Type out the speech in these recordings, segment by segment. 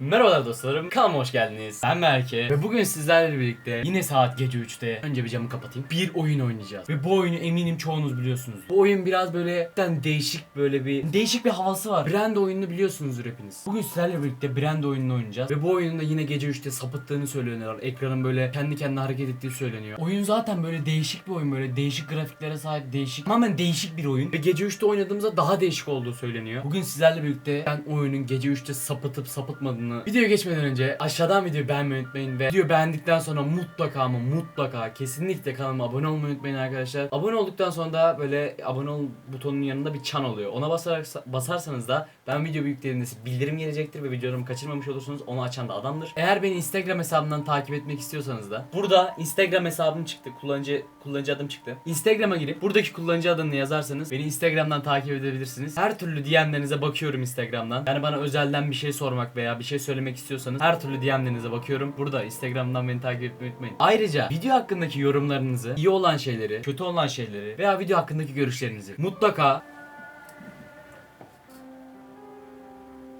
Merhabalar dostlarım, kanalıma hoş geldiniz. Ben Berke ve bugün sizlerle birlikte yine saat gece 3'te önce bir camı kapatayım. Bir oyun oynayacağız ve bu oyunu eminim çoğunuz biliyorsunuz. Bu oyun biraz böyle cidden değişik böyle bir değişik bir havası var. Brand oyununu biliyorsunuzdur hepiniz. Bugün sizlerle birlikte Brand oyununu oynayacağız ve bu oyunun yine gece 3'te sapıttığını söyleniyor. Ekranın böyle kendi kendine hareket ettiği söyleniyor. Oyun zaten böyle değişik bir oyun böyle değişik grafiklere sahip değişik tamamen değişik bir oyun ve gece 3'te oynadığımızda daha değişik olduğu söyleniyor. Bugün sizlerle birlikte ben oyunun gece 3'te sapıtıp sapıtmadığını videoya geçmeden önce aşağıdan videoyu beğenmeyi unutmayın ve videoyu beğendikten sonra mutlaka ama mutlaka kesinlikle kanalıma abone olmayı unutmayın arkadaşlar. Abone olduktan sonra da böyle abone ol butonunun yanında bir çan oluyor. Ona basarak basarsanız da ben video büyüklediğinde size bildirim gelecektir ve videolarımı kaçırmamış olursunuz. Onu açan da adamdır. Eğer beni Instagram hesabından takip etmek istiyorsanız da burada Instagram hesabım çıktı. Kullanıcı kullanıcı adım çıktı. Instagram'a girip buradaki kullanıcı adını yazarsanız beni Instagram'dan takip edebilirsiniz. Her türlü DM'lerinize bakıyorum Instagram'dan. Yani bana özelden bir şey sormak veya bir şey söylemek istiyorsanız her türlü DM'lerinize bakıyorum. Burada Instagram'dan beni takip etmeyi unutmayın. Ayrıca video hakkındaki yorumlarınızı, iyi olan şeyleri, kötü olan şeyleri veya video hakkındaki görüşlerinizi mutlaka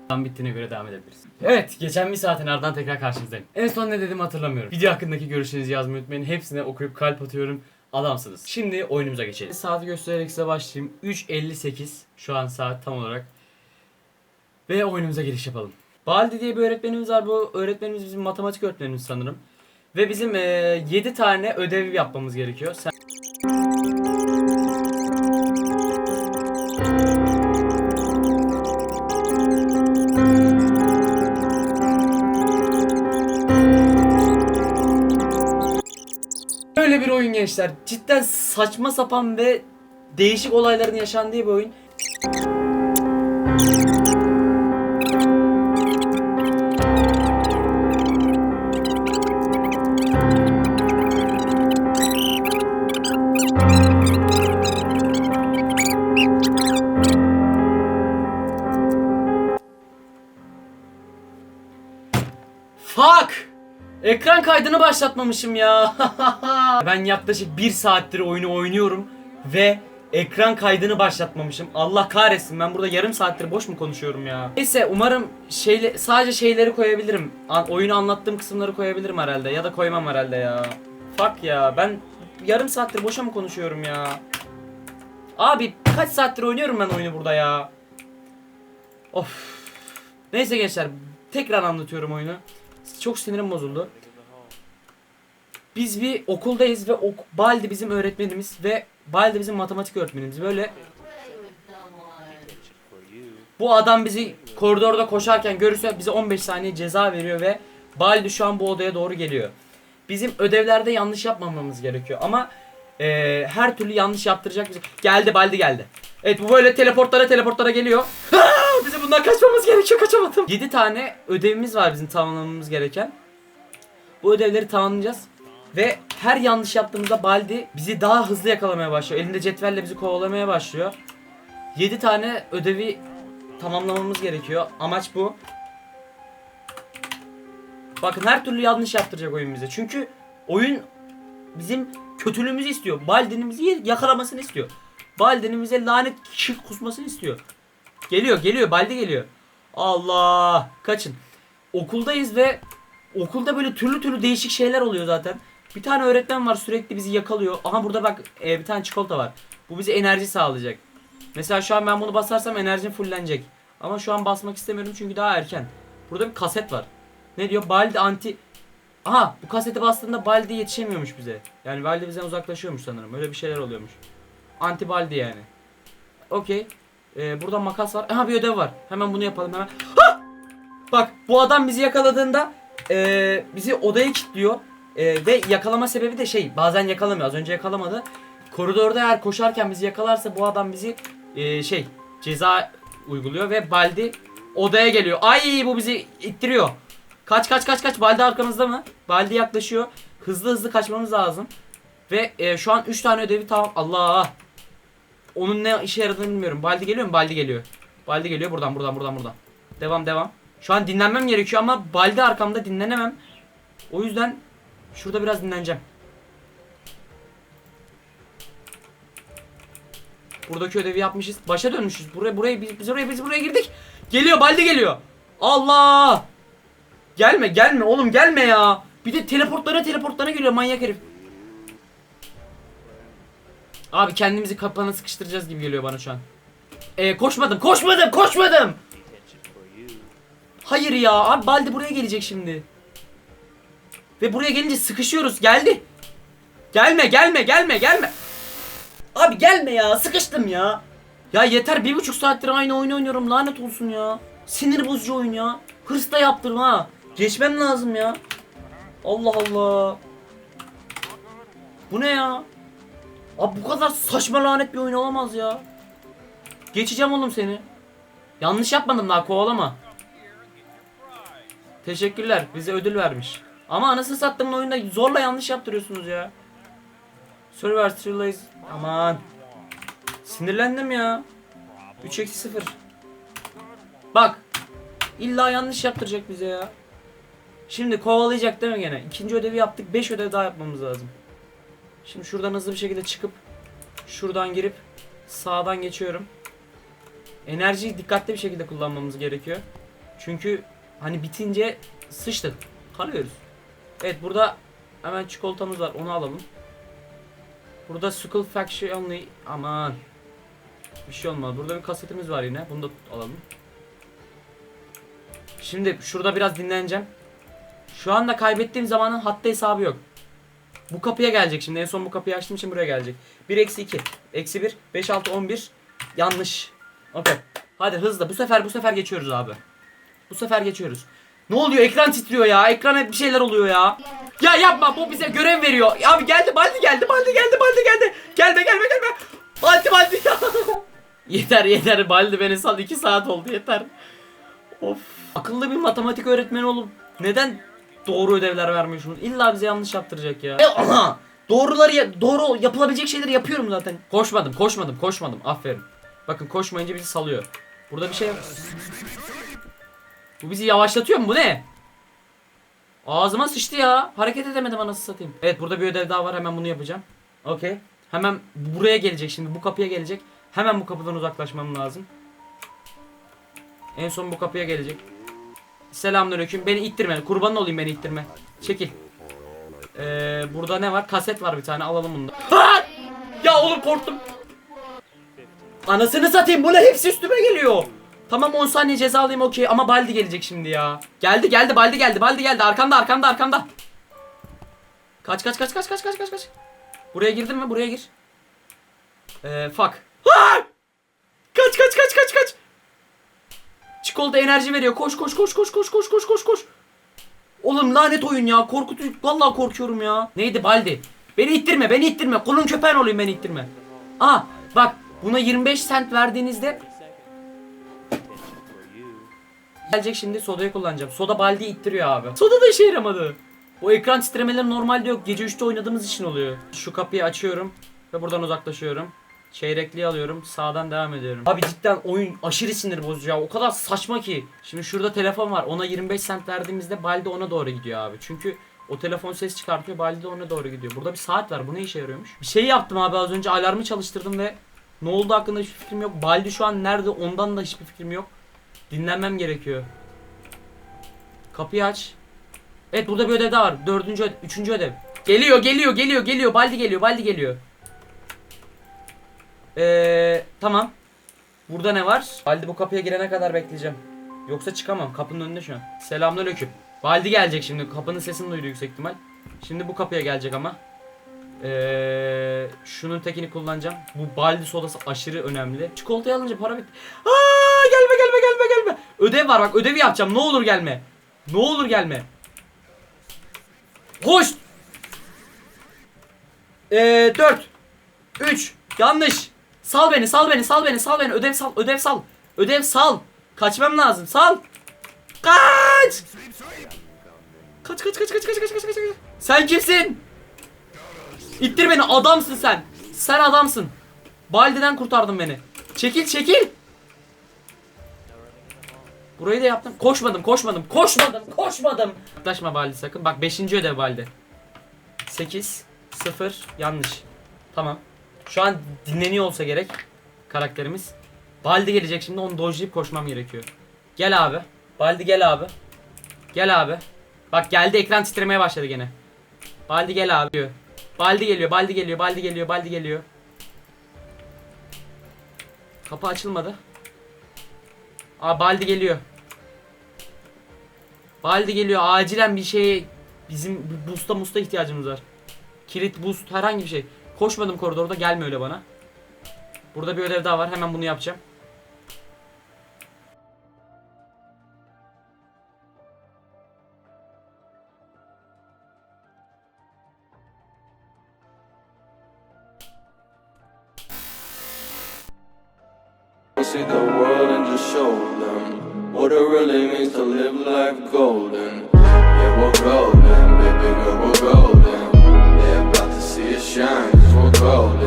Tam bittiğine göre devam edebiliriz. Evet, geçen bir saatin ardından tekrar karşınızdayım. En son ne dedim hatırlamıyorum. Video hakkındaki görüşlerinizi yazmayı unutmayın. Hepsine okuyup kalp atıyorum. Adamsınız. Şimdi oyunumuza geçelim. Saati göstererek size başlayayım. 3.58 şu an saat tam olarak. Ve oyunumuza giriş yapalım. Baldi diye bir öğretmenimiz var. Bu öğretmenimiz bizim matematik öğretmenimiz sanırım. Ve bizim 7 tane ödev yapmamız gerekiyor. Sen Böyle bir oyun gençler. Cidden saçma sapan ve değişik olayların yaşandığı bir oyun. Kaydını başlatmamışım ya. ben yaklaşık bir saattir oyunu oynuyorum ve ekran kaydını başlatmamışım. Allah kahretsin ben burada yarım saattir boş mu konuşuyorum ya. Neyse umarım şeyle sadece şeyleri koyabilirim. An, oyunu anlattığım kısımları koyabilirim herhalde ya da koymam herhalde ya. Fuck ya ben yarım saattir boşa mı konuşuyorum ya. Abi kaç saattir oynuyorum ben oyunu burada ya. Of. Neyse gençler tekrar anlatıyorum oyunu. Çok sinirim bozuldu. Biz bir okuldayız ve ok Baldi bizim öğretmenimiz ve Baldi bizim matematik öğretmenimiz. Böyle bu adam bizi koridorda koşarken görürse bize 15 saniye ceza veriyor ve Baldi şu an bu odaya doğru geliyor. Bizim ödevlerde yanlış yapmamamız gerekiyor ama eee, her türlü yanlış yaptıracak bizi. Geldi Baldi geldi. Evet bu böyle teleportlara teleportlara geliyor. Bizim bundan kaçmamız gerekiyor kaçamadım. 7 tane ödevimiz var bizim tamamlamamız gereken. Bu ödevleri tamamlayacağız. Ve her yanlış yaptığımızda Baldi bizi daha hızlı yakalamaya başlıyor. Elinde cetvelle bizi kovalamaya başlıyor. 7 tane ödevi tamamlamamız gerekiyor. Amaç bu. Bakın her türlü yanlış yaptıracak oyun bize. Çünkü oyun bizim kötülüğümüzü istiyor. Baldi'nin bizi yakalamasını istiyor. Baldi'nin bize lanet şık kusmasını istiyor. Geliyor geliyor Baldi geliyor. Allah kaçın. Okuldayız ve okulda böyle türlü türlü değişik şeyler oluyor zaten. Bir tane öğretmen var sürekli bizi yakalıyor. Aha burada bak e, bir tane çikolata var. Bu bize enerji sağlayacak. Mesela şu an ben bunu basarsam enerjim fullenecek. Ama şu an basmak istemiyorum çünkü daha erken. Burada bir kaset var. Ne diyor? Baldi anti... Aha bu kaseti bastığında Baldi yetişemiyormuş bize. Yani Baldi bizden uzaklaşıyormuş sanırım. Öyle bir şeyler oluyormuş. Anti Baldi yani. Okey. Ee, burada makas var. Aha bir ödev var. Hemen bunu yapalım hemen. Ha! Bak bu adam bizi yakaladığında ee, bizi odaya kilitliyor. Ee, ve yakalama sebebi de şey bazen yakalamıyor. Az önce yakalamadı. Koridorda eğer koşarken bizi yakalarsa bu adam bizi ee, şey ceza uyguluyor ve Baldi odaya geliyor. Ay bu bizi ittiriyor. Kaç kaç kaç kaç Baldi arkamızda mı? Baldi yaklaşıyor. Hızlı hızlı kaçmamız lazım. Ve ee, şu an 3 tane ödevi tamam. Allah. Onun ne işe yaradığını bilmiyorum. Baldi geliyor mu? Baldi geliyor. Baldi geliyor buradan buradan buradan buradan. Devam devam. Şu an dinlenmem gerekiyor ama Baldi arkamda dinlenemem. O yüzden şurada biraz dinleneceğim. Buradaki ödevi yapmışız. Başa dönmüşüz. Buraya buraya biz, biz oraya biz buraya girdik. Geliyor Baldi geliyor. Allah! Gelme gelme oğlum gelme ya. Bir de teleportlara teleportlara geliyor manyak herif. Abi kendimizi kapana sıkıştıracağız gibi geliyor bana şu an. Ee, koşmadım koşmadım koşmadım. Hayır ya abi Baldi buraya gelecek şimdi. Ve buraya gelince sıkışıyoruz geldi. Gelme gelme gelme gelme. Abi gelme ya sıkıştım ya. Ya yeter bir buçuk saattir aynı oyunu oynuyorum lanet olsun ya. Sinir bozucu oyun ya. Hırs da yaptırma ha. Geçmem lazım ya. Allah Allah. Bu ne ya? Abi bu kadar saçma lanet bir oyun olamaz ya. Geçeceğim oğlum seni. Yanlış yapmadım daha kovalama. Teşekkürler bize ödül vermiş. Ama anasını sattığımın oyunda zorla yanlış yaptırıyorsunuz ya. Survivor Trials aman. Sinirlendim ya. 3 eksi 0. Bak. İlla yanlış yaptıracak bize ya. Şimdi kovalayacak değil mi gene? İkinci ödevi yaptık. 5 ödev daha yapmamız lazım. Şimdi şuradan hızlı bir şekilde çıkıp şuradan girip sağdan geçiyorum. Enerjiyi dikkatli bir şekilde kullanmamız gerekiyor. Çünkü hani bitince sıçtık. Kalıyoruz. Evet burada hemen çikolatamız var. Onu alalım. Burada Skull Faction only. Aman. Bir şey olmaz. Burada bir kasetimiz var yine. Bunu da alalım. Şimdi şurada biraz dinleneceğim. Şu anda kaybettiğim zamanın hatta hesabı yok. Bu kapıya gelecek şimdi. En son bu kapıyı açtığım için buraya gelecek. 1 eksi 2. Eksi 1. 5 6 11. Yanlış. Okey. Hadi hızlı. Bu sefer bu sefer geçiyoruz abi. Bu sefer geçiyoruz. Ne oluyor? Ekran titriyor ya. Ekrana hep bir şeyler oluyor ya. Ya yapma. Bu bize görev veriyor. Abi geldi. Baldi geldi. Baldi geldi. Baldi geldi. Gelme gelme gelme. Baldi Baldi. yeter yeter. Baldi beni sal. 2 saat oldu. Yeter. Of. Akıllı bir matematik öğretmeni olup neden doğru ödevler vermiyorsunuz? İlla bize yanlış yaptıracak ya. E, aha. Doğruları ya- doğru yapılabilecek şeyleri yapıyorum zaten. Koşmadım, koşmadım, koşmadım. Aferin. Bakın koşmayınca bizi salıyor. Burada bir şey yok. Bu bizi yavaşlatıyor mu? Bu ne? Ağzıma sıçtı ya. Hareket edemedim anasını satayım. Evet burada bir ödev daha var. Hemen bunu yapacağım. Okey. Hemen buraya gelecek şimdi. Bu kapıya gelecek. Hemen bu kapıdan uzaklaşmam lazım. En son bu kapıya gelecek. Selamünaleyküm. Beni ittirme. Kurbanın olayım beni ittirme. Çekil. Ee, burada ne var? Kaset var bir tane. Alalım bunu da. Ha! Ya oğlum korktum. Anasını satayım. Bu ne? Hepsi üstüme geliyor. Tamam 10 saniye ceza alayım okey ama Baldi gelecek şimdi ya. Geldi geldi Baldi geldi Baldi geldi arkamda arkamda arkamda. Kaç kaç kaç kaç kaç kaç kaç kaç. Buraya girdin mi? Buraya gir. Ee, fuck. Kaç kaç kaç kaç kaç. Çikolata enerji veriyor. Koş koş koş koş koş koş koş koş koş. Oğlum lanet oyun ya. Korkutucu. Vallahi korkuyorum ya. Neydi Baldi? Beni ittirme, beni ittirme. Kolun köpeğin olayım beni ittirme. Aa, bak buna 25 cent verdiğinizde Gelecek şimdi sodayı kullanacağım. Soda Baldi ittiriyor abi. Soda da işe yaramadı. O ekran titremeleri normalde yok. Gece 3'te oynadığımız için oluyor. Şu kapıyı açıyorum ve buradan uzaklaşıyorum. Çeyrekliği alıyorum. Sağdan devam ediyorum. Abi cidden oyun aşırı sinir bozucu. O kadar saçma ki. Şimdi şurada telefon var. Ona 25 cent verdiğimizde Baldi ona doğru gidiyor abi. Çünkü o telefon ses çıkartıyor. Baldi de ona doğru gidiyor. Burada bir saat var. Bu ne işe yarıyormuş? Bir şey yaptım abi az önce. Alarmı çalıştırdım ve ne oldu hakkında hiçbir fikrim yok. Baldi şu an nerede ondan da hiçbir fikrim yok. Dinlenmem gerekiyor. Kapıyı aç. Evet burada bir ödev daha var. Dördüncü ödev, üçüncü ödev. Geliyor geliyor geliyor geliyor. Baldi geliyor Baldi geliyor. Eee tamam. Burada ne var? Baldi bu kapıya girene kadar bekleyeceğim. Yoksa çıkamam. Kapının önünde şu an. Selamünaleyküm. Baldi gelecek şimdi. Kapının sesini duydu yüksek ihtimal. Şimdi bu kapıya gelecek ama. Eee şunun tekini kullanacağım. Bu baldi sodası aşırı önemli. Çikolatayı alınca para bitti. Aa gelme gelme gelme gelme. Ödev var bak ödevi yapacağım. Ne olur gelme. Ne olur gelme. Hoş. Eee 4 3 Yanlış. Sal beni, sal beni, sal beni, sal beni. Ödev sal, ödev sal. Ödev sal. Kaçmam lazım. Sal. Kaç. Kaç kaç kaç kaç kaç kaç kaç kaç. Sen kimsin? İttir beni. Adamsın sen. Sen adamsın. Baldi'den kurtardın beni. Çekil, çekil. Burayı da yaptım. Koşmadım, koşmadım, koşmadım, koşmadım. Yaklaşma Baldi sakın. Bak 5. ödev Baldi. 8 0 yanlış. Tamam. Şu an dinleniyor olsa gerek karakterimiz. Baldi gelecek şimdi onu dojlayıp koşmam gerekiyor. Gel abi. Baldi gel abi. Gel abi. Bak geldi ekran titremeye başladı gene. Baldi gel abi diyor. Baldi geliyor, Baldi geliyor, Baldi geliyor, Baldi geliyor. Kapı açılmadı. Aa Baldi geliyor. Baldi geliyor. Acilen bir şeye bizim boost'a musta ihtiyacımız var. Kilit, boost, herhangi bir şey. Koşmadım koridorda gelme öyle bana. Burada bir ödev daha var. Hemen bunu yapacağım. The world and just show what it really means to live life golden. Yeah, we're golden, baby girl, we're golden. They're about to see us shine, cause we're golden.